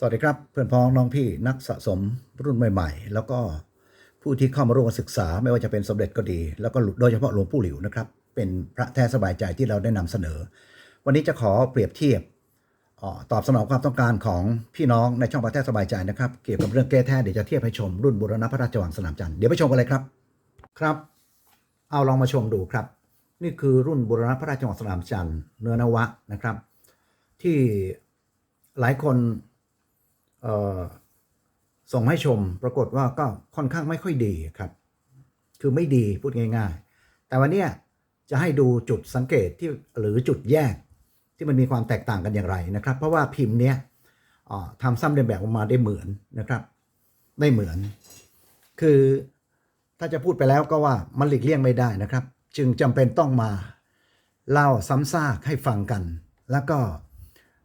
สวัสดีครับเพื่อนพ้องน้องพี่นักสะสมรุ่นใหม่ ๆ แล้วก็ผู้ที่เข้ามาร่วมศึกษาไม่ว่าจะเป็นสมเด็จก็ดี แล้วก็โดยเฉพาะหลวงปู่หลิวนะครับ เป็นพระแท้สบายใจที่เราได้นำเสนอ วันนี้จะขอเปรียบเทียบออตอบสนองความต้องการของพี่น้องในช่องพระแท้สบายใจนะครับ เกี่ยวกับเรื่องแก้แท้เดี๋ยวจะเทียบให้ชมรุ่นบุรณพระราชวังสนามจันทร์เดี๋ยวไปชมกันเลยครับครับ เอาลองมาชมดูครับ นี่คือรุ่นบุรณพระราชวังสนามจันทร์เนื้อนวะนะครับ ที่หลายคน ส่งให้ชมปรากฏว่าก็ค่อนข้างไม่ค่อยดีครับ คือไม่ดีพูดง่าย ๆ แต่วันนี้จะให้ดูจุดสังเกตที่หรือจุดแยกที่มันมีความแตกต่างกันอย่างไรนะครับ เพราะว่าพิมพ์เนี้ยทำซ้ำเรียนแบบออกมาได้เหมือนนะครับ ได้เหมือน คือถ้าจะพูดไปแล้วก็ว่ามันหลีกเลี่ยงไม่ได้นะครับ จึงจำเป็นต้องมาเล่าซ้ำซากให้ฟังกัน แล้วก็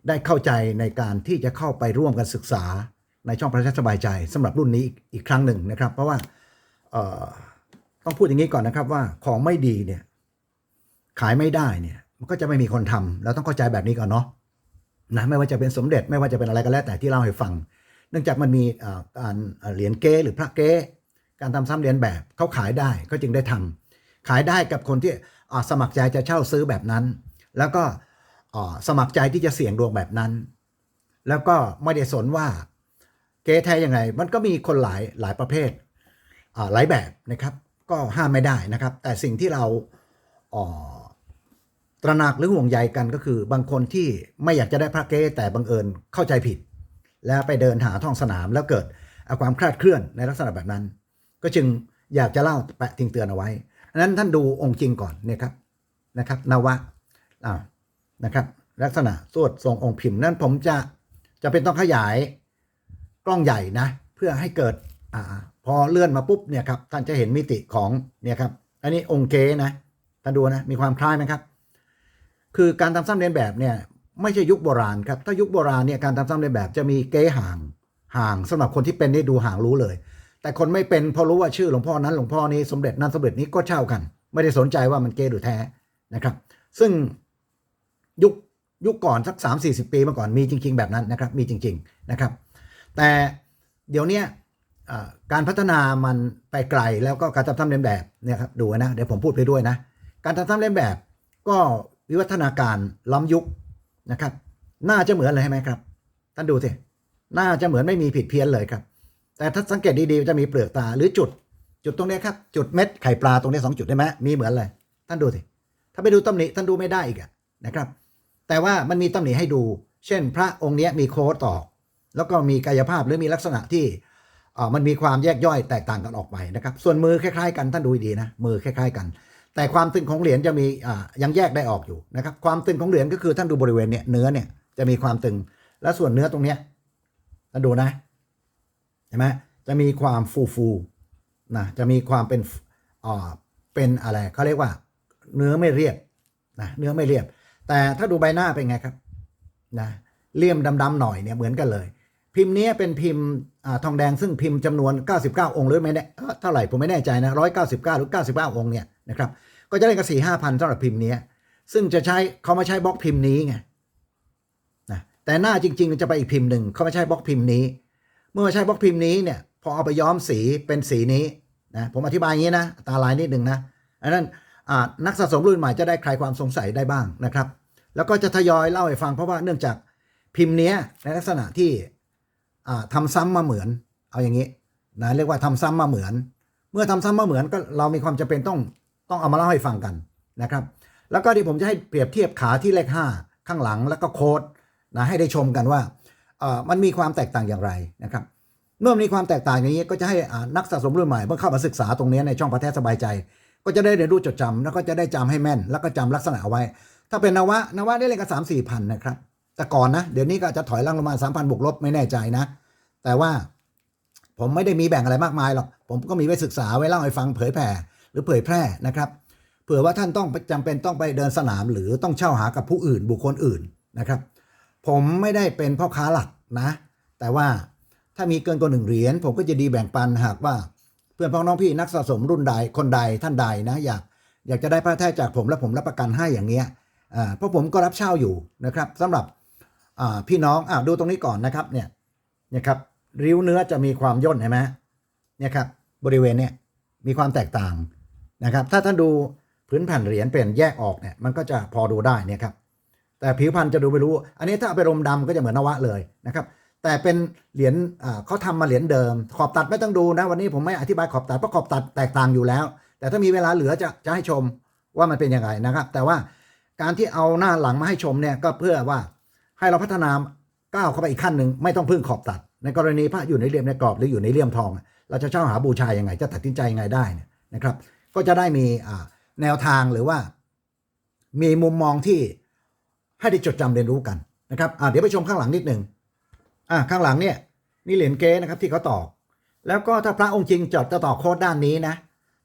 ได้เข้าใจในการที่จะเข้าไปร่วมกันศึกษาในช่องพระราชสบายใจสำหรับรุ่นนี้อีกครั้งหนึ่งนะครับ เพราะว่าต้องพูดอย่างนี้ก่อนนะครับว่าของไม่ดีเนี่ยขายไม่ได้เนี่ยมันก็จะไม่มีคนทำเราต้องเข้าใจแบบนี้ก่อนเนาะนะไม่ว่าจะเป็นสมเด็จไม่ว่าจะเป็นอะไรก็แล้วแต่ที่เล่าให้ฟัง เนื่องจากมันมีการเหรียญเก้หรือพระเก้การทำซ้ำเรียนแบบเขาขายได้ก็จึงได้ทำขายได้กับคนที่สมัครใจจะเช่าซื้อแบบนั้น แล้วก็ สมัครใจที่จะเสี่ยงดวงแบบนั้น แล้วก็ไม่ได้สนว่าเก๊แท้ยังไง มันก็มีคนหลายหลายประเภทหลายแบบนะครับ ก็ห้ามไม่ได้นะครับ แต่สิ่งที่เราตระหนักหรือห่วงใยกันก็คือบางคนที่ไม่อยากจะได้พระเก๊แต่บังเอิญเข้าใจผิด แล้วไปเดินหาท้องสนามแล้วเกิดความคลาดเคลื่อนในลักษณะแบบนั้น ก็จึงอยากจะเล่าแปะทิ้งเตือนเอาไว้นนั้นท่านดูองค์จริงก่อนเนี่ยครับนะครับนวะอ่า นะครับ ลักษณะสวดทรงองค์พิมพ์นั้นผมจะจะเป็นต้องขยายกล้องใหญ่นะ เพื่อให้เกิดอ่าพอเลื่อนมาปุ๊บเนี่ยครับท่านจะเห็นมิติของเนี่ยครับอันนี้องค์เกนะท่านดูนะมีความคล้ายไหมครับ คือการทำซ้ำเลียนแบบเนี่ยไม่ใช่ยุคโบราณครับถ้ายุคโบราณเนี่ยการทำซ้ำเลียนแบบจะมีเก้ห่างห่างสำหรับคนที่เป็นนี่ดูห่างรู้เลย แต่คนไม่เป็นพอรู้ว่าชื่อหลวงพ่อนั้นหลวงพ่อนี้สมเด็จนั้นสมเด็จนี้ก็เช่ากัน ไม่ได้สนใจว่ามันเก้หรือแท้นะครับ ซึ่ง ยุคยุคก่อนสัก 3 4 0 ปีมาก่อนมีจริง ๆ แบบนั้นนะครับ มีจริง ๆนะครับ แต่เดี๋ยวเนี้ยการพัฒนามันไปไกลแล้วก็การทำซ้ำเลียนแบบเนี่ยครับดูนะเดี๋ยวผมพูดไปด้วยนะ การทำซ้ำเลียนแบบก็วิวัฒนาการล้ำยุคนะครับ น่าจะเหมือนเลยใช่ไหมครับ ท่านดูสิน่าจะเหมือนไม่มีผิดเพี้ยนเลยครับ แต่ถ้าสังเกตดีๆจะมีเปลือกตาหรือจุด จุดตรงนี้ครับ จุดเม็ดไข่ปลาตรงนี้สองจุดได้ไหมมีเหมือนเลย ท่านดูสิถ้าไปดูตำหนิท่านดูไม่ได้อีกอะนะครับ แต่ว่ามันมีตำหนิให้ดู เช่น พระองค์เนี้ยมีโค้ดตอกแล้วก็มีกายภาพหรือมีลักษณะที่มันมีความแยกย่อยแตกต่างกันออกไปนะครับ ส่วนมือคล้ายๆกันท่านดูดีนะ มือคล้าย ๆ กัน แต่ความตึงของเหรียญจะมียังแยกได้ออกอยู่นะครับ ความตึงของเหรียญก็คือท่านดูบริเวณเนี้ยเนื้อเนี่ยจะมีความตึง และส่วนเนื้อตรงเนี้ยท่านดูนะเห็นไหมจะมีความฟูฟูๆนะจะมีความเป็นอ่าเป็นอะไรเขาเรียกว่า เนื้อไม่เรียบนะเนื้อไม่เรียบ แต่ถ้าดูใบหน้าเป็นไงครับนะเลี่ยมดำๆหน่อยเนี่ยเหมือนกันเลย พิมพ์นี้เป็นพิมพ์ทองแดงซึ่งพิมพ์จำนวน 99 องค์หรือไม่แน่เอ่อเท่าไหร่ผมไม่แน่ใจนะ199 หรือ 99 องค์เนี่ยนะครับก็จะได้กันสี่ห้าพันสำหรับพิมพ์นี้ซึ่งจะใช้เขามาใช้บล็อกพิมพ์นี้ไงนะแต่หน้าจริง ๆ จะไปอีกพิมพ์หนึ่งเขาไม่ใช้บล็อกพิมพ์นี้ เมื่อใช้บล็อกพิมพ์นี้เนี่ยพอเอาไปย้อมสีเป็นสีนี้นะผมอธิบายอย่างนี้นะตาลายนิดหนึ่งนะอันนั้น นักสะสมรุ่นใหม่จะได้คลายความสงสัยได้บ้างนะครับ แล้วก็จะทยอยเล่าให้ฟังเพราะว่าเนื่องจากพิมพ์เนี้ยในลักษณะที่อ่าทำซ้ำมาเหมือน เอาอย่างนี้นะเรียกว่าทำซ้ำมาเหมือน เมื่อทำซ้ำมาเหมือนก็เรามีความจำเป็นต้องต้องเอามาเล่าให้ฟังกันนะครับ แล้วก็ที่ผมจะให้เปรียบเทียบขาที่เลข 5 ข้างหลังแล้วก็โค้ดนะให้ได้ชมกันว่ามันมีความแตกต่างอย่างไรนะครับเมื่อมีความแตกต่างอย่างนี้ก็จะให้นักสะสมรุ่นใหม่เมื่อเข้ามาศึกษาตรงนี้ในช่องพระแท้สบายใจ ก็จะได้เรียนรู้จดจำแล้วก็จะได้จำให้แม่น แล้วก็จำลักษณะไว้ ถ้าเป็นนวะนวะได้เรียนกันสามสี่พันนะครับ แต่ก่อนนะ เดี๋ยวนี้ก็อาจจะถอยล่างลงมาสามพันบวกลบไม่แน่ใจนะ แต่ว่าผมไม่ได้มีแบ่งอะไรมากมายหรอก ผมก็มีไว้ศึกษาไว้เล่าให้ฟังเผยแผ่ หรือเผยแพร่นะครับ เผื่อว่าท่านต้องจำเป็นต้องไปเดินสนาม หรือต้องเช่าหากับผู้อื่นบุคคลอื่นนะครับ ผมไม่ได้เป็นพ่อค้าหลักนะ แต่ว่าถ้ามีเกินกว่าหนึ่งเหรียญผมก็จะดีแบ่งปันหากว่า เพื่อนพ้องน้องพี่นักสะสมรุ่นใดคนใดท่านใดนะอยากอยากจะได้พระแท้จากผมและผมรับประกันให้อย่างเงี้ยเพราะผมก็รับเช่าอยู่นะครับสำหรับพี่น้องอดูตรงนี้ก่อนนะครับเนี่ยนี่ยครับริ้วเนื้อจะมีความย่นเห็นไหมเนี่ยครับบริเวณเนี่ยมีความแตกต่างนะครับ ถ้าท่านดูพื้นแผ่นเหรียญเป็นแยกออกเนี่ยมันก็จะพอดูได้เนี่ยครับแต่ผิวพันธุ์จะดูไม่รู้ อันนี้ถ้าเอาไปรมดำก็จะเหมือนนวะเลยนะครับ แต่เป็นเหรียญเขาทำมาเหรียญเดิม ขอบตัดไม่ต้องดูนะ วันนี้ผมไม่อธิบายขอบตัดเพราะขอบตัดแตกต่างอยู่แล้ว แต่ถ้ามีเวลาเหลือจะจะให้ชมว่ามันเป็นยังไงนะครับ แต่ว่าการที่เอาหน้าหลังมาให้ชมเนี่ยก็เพื่อว่าให้เราพัฒนาก้าวเข้าไปอีกขั้นหนึ่งไม่ต้องพึ่งขอบตัด ในกรณีพระอยู่ในเหลี่ยมในกรอบหรืออยู่ในเหลี่ยมทอง เราจะเช่าหาบูชายังไง จะตัดสินใจยังไงได้นะครับ ก็จะได้มีแนวทางหรือว่า มีมุมมองที่ให้ได้จดจำเรียนรู้กันนะครับเดี๋ยวไปชมข้างหลังนิดหนึ่ง อ่าข้างหลังเนี่ยนี่เหรียญเก๊นะครับที่เขาตอกแล้วก็ถ้าพระองค์จริงจะจะต่อโค้ดด้านนี้นะ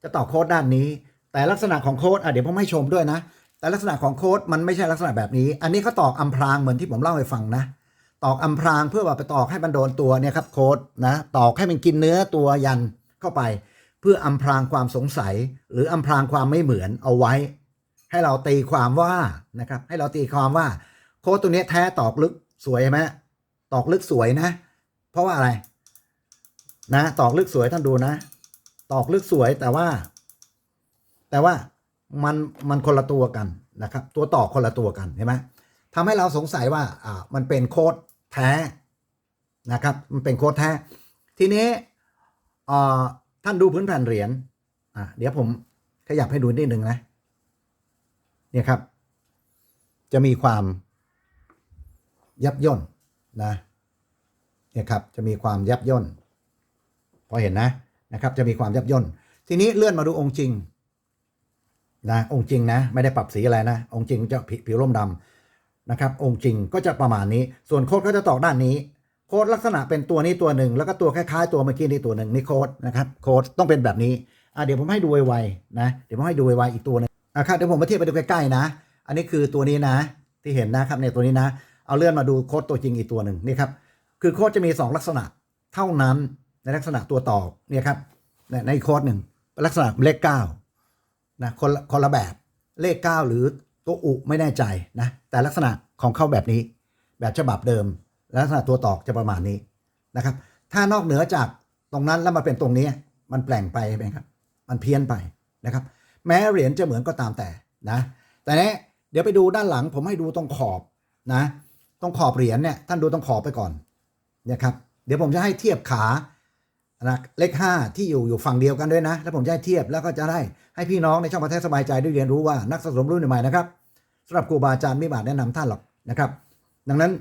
จะต่อโค้ดด้านนี้ แต่ลักษณะของโค้ดอะเดี๋ยวผมให้ชมด้วยนะ แต่ลักษณะของโค้ดมันไม่ใช่ลักษณะแบบนี้ อันนี้เขาตอกอำพรางเหมือนที่ผมเล่าให้ฟังนะ ตอกอำพรางเพื่อว่าไปตอกให้มันโดนตัวเนี่ยครับโค้ดนะตอกให้มันกินเนื้อตัวยันเข้าไป เพื่ออำพรางความสงสัย หรืออำพรางความไม่เหมือนเอาไว้ ให้เราตีความว่านะครับให้เราตีความว่า โค้ดตัวนี้แท้ตอกลึกสวยไหม ตอกลึกสวยนะ เพราะว่าอะไร นะตอกลึกสวยท่านดูนะ ตอกลึกสวยแต่ว่า แต่ว่ามันมันคนละตัวกันนะครับ ตัวตอกคนละตัวกันเห็นไหมทำให้เราสงสัยว่าอ่ามันเป็นโค้ดแท้นะครับ มันเป็นโค้ดแท้ ทีนี้เอ่อท่านดูพื้นแผ่นเหรียญอะเดี๋ยวผมขยับให้ดูนิดหนึ่งนะเนี่ยครับ จะมีความยับย่น นะเนี่ยครับจะมีความยับย่นพอเห็นนะนะครับ จะมีความยับย่นทีนี้เลื่อนมาดูองค์จริงนะองค์จริงนะ ไม่ได้ปรับสีอะไรนะ องค์จริงจะผิวร่มดำนะครับ องค์จริงก็จะประมาณนี้ ส่วนโค้ดก็จะตอกด้านนี้ โค้ดลักษณะเป็นตัวนี้ตัวหนึ่ง แล้วก็ตัวคล้ายๆ ตัวเมื่อกี้นี่ตัวหนึ่งนี่โค้ดนะครับ โค้ดต้องเป็นแบบนี้อะเดี๋ยวผมให้ดูไวๆนะ เดี๋ยวผมให้ดูไวๆอีกตัวหนึงอะครับเดี๋ยวผมมาเทียบไปดูใกล้ๆนะ อันนี้คือตัวนี้นะ ที่เห็นนะครับในตัวนี้นะ เอาเลื่อนมาดูโค้ดตัวจริงอีกตัวหนึ่งนี่ครับคือโค้ดจะมีสองลักษณะเท่านั้นในลักษณะตัวตอกเนี่ยครับในโค้ดหนึ่งลักษณะเลขเก้านะคนคนละแบบเลข 9 หรือตัวอุไม่แน่ใจนะแต่ลักษณะของเข้าแบบนี้ แบบฉบับเดิม ลักษณะตัวตอกจะประมาณนี้นะครับ ถ้านอกเหนือจากตรงนั้นแล้วมาเป็นตรงนี้มันแปลงไปไหมครับ มันเพี้ยนไปนะครับ แม้เหรียญจะเหมือนก็ตามแต่นะ แต่เนี้ยเดี๋ยวไปดูด้านหลังผมให้ดูตรงขอบนะ ตรงขอบเหรียญเนี่ยท่านดูตรงขอบไปก่อนเนี่ยครับเดี๋ยวผมจะให้เทียบขานะเลขห้าที่อยู่อยู่ฝั่งเดียวกันด้วยนะ แล้วผมจะให้เทียบแล้วก็จะได้ให้พี่น้องในช่องประเทศสบายใจได้เรียนรู้ว่านักสะสมรุ่นใหม่นะครับสำหรับครูบาอาจารย์ไม่บาทแนะนำท่านหรอกนะครับ ดังนั้น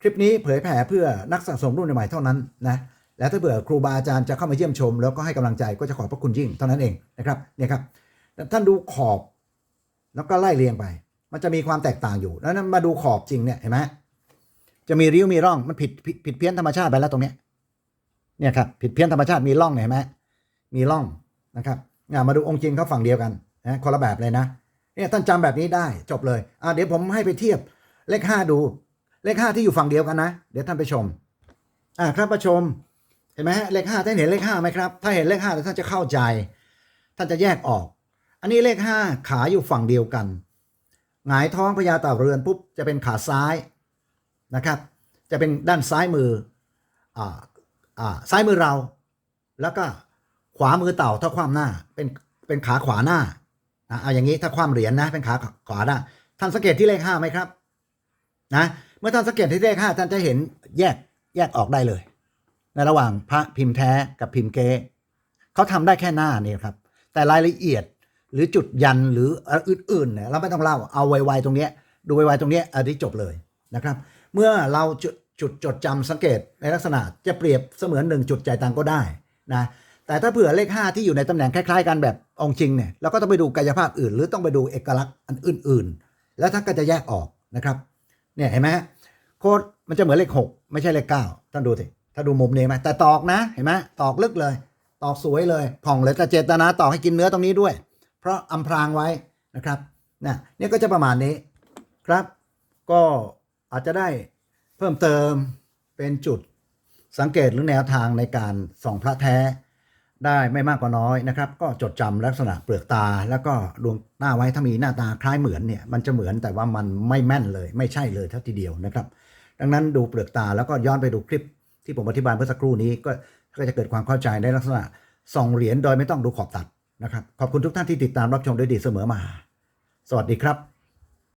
คลิปนี้เผยแผ่เพื่อนักสะสมรุ่นใหม่เท่านั้นนะแล้วถ้าเผื่อครูบาอาจารย์จะเข้ามาเยี่ยมชม แล้วก็ให้กำลังใจก็จะขอบพระคุณยิ่งเท่านั้นเองนะครับเนี่ยครับท่านดูขอบแล้วก็ไล่เรียงไป มันจะมีความแตกต่างอยู่แล้วนั้นมาดูขอบจริงเนี่ยเห็นไหม จะมีริ้วมีร่องมันผิดผิดเพี้ยนธรรมชาติไปแล้วตรงเนี้ยเนี่ยครับผิดเพี้ยนธรรมชาติมีร่องเห็นไหมมีร่องนะครับมาดูองค์จริงเขาฝั่งเดียวกันนะคนละแบบเลยนะเนี่ยท่านจำแบบนี้ได้จบเลยอะเดี๋ยวผมให้ไปเทียบเลขห้าดู เลขห้าที่อยู่ฝั่งเดียวกันนะ เดี๋ยวท่านไปชมอ่าครับประชมเห็นไหมฮะเลขห้าท่านเห็นเลขห้าไหมครับ ถ้าเห็นเลขห้าท่านจะเข้าใจ ท่านจะแยกออก อันนี้เลขห้าขาอยู่ฝั่งเดียวกันหงายท้องพญาเต่าเรือนปุ๊บจะเป็นขาซ้าย นะครับ จะเป็นด้านซ้ายมืออ่าอ่าซ้ายมือเรา แล้วก็ขวามือเต่าถ้าคว่ำหน้าเป็นเป็นขาขวาหน้านะเอาอย่างนี้ถ้าคว่ำเหรียญนะเป็นขาขวาหน้าท่านสังเกตที่เลขห้าไหมครับนะเมื่อท่านสังเกตที่เลขห้าท่านจะเห็นแยกแยกออกได้เลย ในระหว่างพระพิมพ์แท้กับพิมพ์เก๊เขาทำได้แค่หน้านี่ครับ แต่รายละเอียดหรือจุดยันหรืออื่นๆเนี่ยเราไม่ต้องเล่าเอาไวๆตรงเนี้ยดูไวๆตรงเนี้ยอันนี้จบเลยนะครับ เมื่อเราจุดจุดจดจำสังเกตในลักษณะจะเปรียบเสมือนหนึ่งจุดจ่ายตังก็ได้นะแต่ถ้าเผื่อเลข 5 ที่อยู่ในตำแหน่งคล้ายๆกันแบบองค์จริงเนี่ยเราก็ต้องไปดูกายภาพอื่น หรือต้องไปดูเอกลักษณ์อันอื่น ๆ แล้วท่านก็จะแยกออกนะครับเนี่ยเห็นไหมโค้ดมันจะเหมือนเลข 6 ไม่ใช่เลข 9 ท่านดูสิถ้าดูมุมนี้ไหมแต่ตอกนะเห็นไหมตอกลึกเลย ตอกสวยเลยผ่องเลยแต่เจตนาตอกให้กินเนื้อตรงนี้ด้วย เพราะอำพรางไว้นะครับนะเนี่ยก็จะประมาณนี้ครับ ก็ อาจจะได้เพิ่มเติมเป็นจุดสังเกตหรือแนวทางในการส่องพระแท้ได้ไม่มากกว่าน้อยนะครับ ก็จดจำลักษณะเปลือกตา แล้วก็ดวงหน้าไว้ถ้ามีหน้าตาคล้ายเหมือนเนี่ยมันจะเหมือนแต่ว่ามันไม่แม่นเลยไม่ใช่เลยเท่าทีเดียวนะครับ ดังนั้นดูเปลือกตาแล้วก็ย้อนไปดูคลิปที่ผมอธิบายเมื่อสักครู่นี้ก็ก็จะเกิดความเข้าใจในลักษณะส่องเหรียญโดยไม่ต้องดูขอบตัดนะครับ ขอบคุณทุกท่านที่ติดตามรับชมด้วยดีเสมอมา สวัสดีครับ